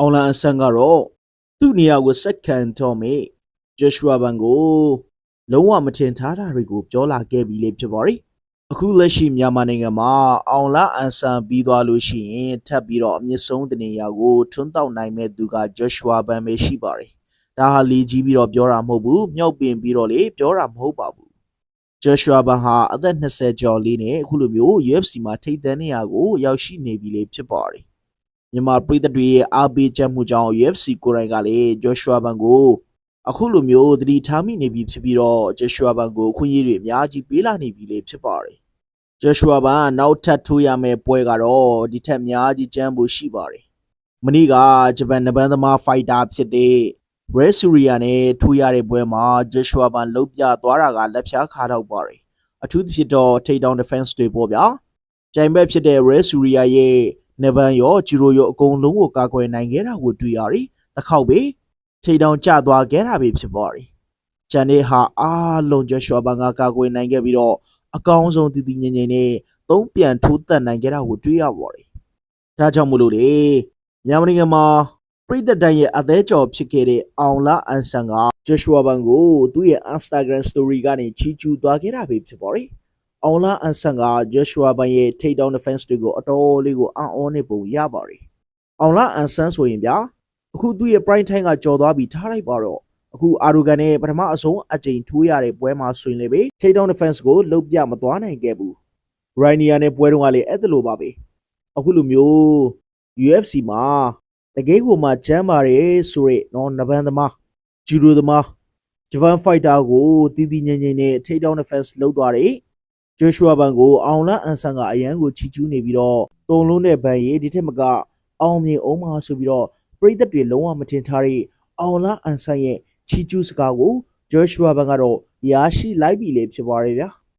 အောင်လန်အဆန်ကတော့သူ့နေရာကိုစက္ကန်တော့မေဂျေရှွာဘန်ကိုလုံးဝမထင်ထားတာတွေကိုပြောလာခဲ့ပြီးလေဖြစ်ပါတယ်အခုလက်ရှိမြန်မာနိုင်ငံမှာအောင်လာအန်ဆန်ပြီးသွားလို့ရှိရင်ထပ်ပြီးတော့အမြင့်ဆုံးတနေရာကိုထွန်းတောက်နိုင်မဲ့သူကဂျေရှွာဘန်ပဲရှိပါတယ်ဒါဟာလီကြီးပြီးတော့ပြောတာမဟုတ်ဘူးမြောက်ပင်ပြီးတော့လေပြောတာမဟုတ်ပါဘူးဂျေရှွာဘန်ဟာအသက်20ကျော်လေးနဲ့အခုလိုမျိုး UFC မှာထိပ်တန်းနေရာကိုရောက်ရှိနေပြီလေဖြစ်ပါတယ်။ မြန်မာပြည်သက်တွေရဲ့အားပေးချက်မှုကြောင့် UFC ကိုယ်တိုင်ကလည်းဂျေရှွာဘန်ကိုအခုလိုမျိုးသတိထားမိနေပြီဖြစ်ပြီးတော့ဂျေရှွာဘန်ကိုခွင့်ရတွေအများကြီးပေးလာနေပြီလေဖြစ်ပါတယ်။ဂျေရှွာဘန်နောက်ထပ်ထိုးရမယ့်ပွဲကတော့ဒီထက်အများကြီးကျန်းဖို့ရှိပါတယ်။မနေ့ကဂျပန်နဘန်သမားဖိုက်တာဖြစ်တဲ့ရဲဆူရီယာနဲ့ထိုးရတဲ့ပွဲမှာဂျေရှွာဘန်လုတ်ပြသွားတာကလက်ဖြားခါတော့ပါတယ်အထူးသဖြင့်တော့ထိတ်တောင် defense တွေပေါ့ဗျာပြိုင်ဘက်ဖြစ်တဲ့ရဲဆူရီယာရဲ့ နဗန်ရောဂျီရိုရောအကုန်လုံးကိုကာကွယ်နိုင်ခဲ့တာကိုတွေ့ရတယ်တစ်ခေါက်ပဲထိတ်တောင်ကျသွားခဲ့တာပဲဖြစ်ပါတယ်ဂျန်နေဟာအားလုံးဂျေရှွာဘန်ကကာကွယ်နိုင်ခဲ့ပြီးတော့အကောင်းဆုံးတည်တည်ငြိမ်ငြိမ်နဲ့သုံးပြန်ထိုးတက်နိုင်ခဲ့တာကိုတွေ့ရပါတယ်ဒါကြောင့်မို့လို့လေမြန်မာနိုင်ငံမှာပရိသတ်တိုင်းရဲ့အသေးကြော်ဖြစ်ခဲ့တဲ့အောင်လာအန်ဆန်ကဂျေရှွာဘန်ကိုသူ့ရဲ့ Instagram story ကနေချီးကျူးသွားခဲ့တာပဲဖြစ်ပါတယ်။ အောင်လာအန်ဆန်ကဂျေရှွာဘန်ရဲ့ take down defense တွေကိုအတော်လေးကိုအံ့ဩနေပုံရပါတယ်။အောင်လာအန်ဆန်ဆိုရင်ဗျာအခုသူ့ရဲ့ prime time ကကြော်သွားပြီးထားလိုက်ပါတော့အခုအာရူဂန်နဲ့ပထမအဆုံးအကြိမ်ထိုးရတဲ့ပွဲမှာဆိုရင်လေပဲ take down defense ကိုလုတ်ပြမသွားနိုင်ခဲ့ဘူး။ Rainier နဲ့ပွဲတုန်းကလည်းအဲ့ဒါလိုပါပဲ။အခုလိုမျိုး UFC မှာတကယ်ကိုမှကျမ်းပါတယ်ဆိုရဲနော်နဗန်သမားဂျူဒိုသမားဂျပန်ဖိုက်တာကိုတီးတီးငိမ့်ငိမ့်နဲ့ထိတ်တောင်း defense လုပ်သွားတယ် ဂျိုရှွာဘန်ကိုအောင်လန်အန်ဆန်ကအရန်ကိုချီကျူးနေပြီးတော့တုံလုံးတဲ့ဘန်ရေးဒီထက်မကအောင်မြင်အောင်မှာဆိုပြီးတော့ပရိသတ်တွေလုံးဝမထင်ထားတဲ့အောင်လန်အန်ဆန်ရဲ့ချီကျူးစကားကိုဂျိုရှွာဘန်ကတော့ရရှိလိုက်ပြီလေဖြစ်ပါတယ်ဗျာ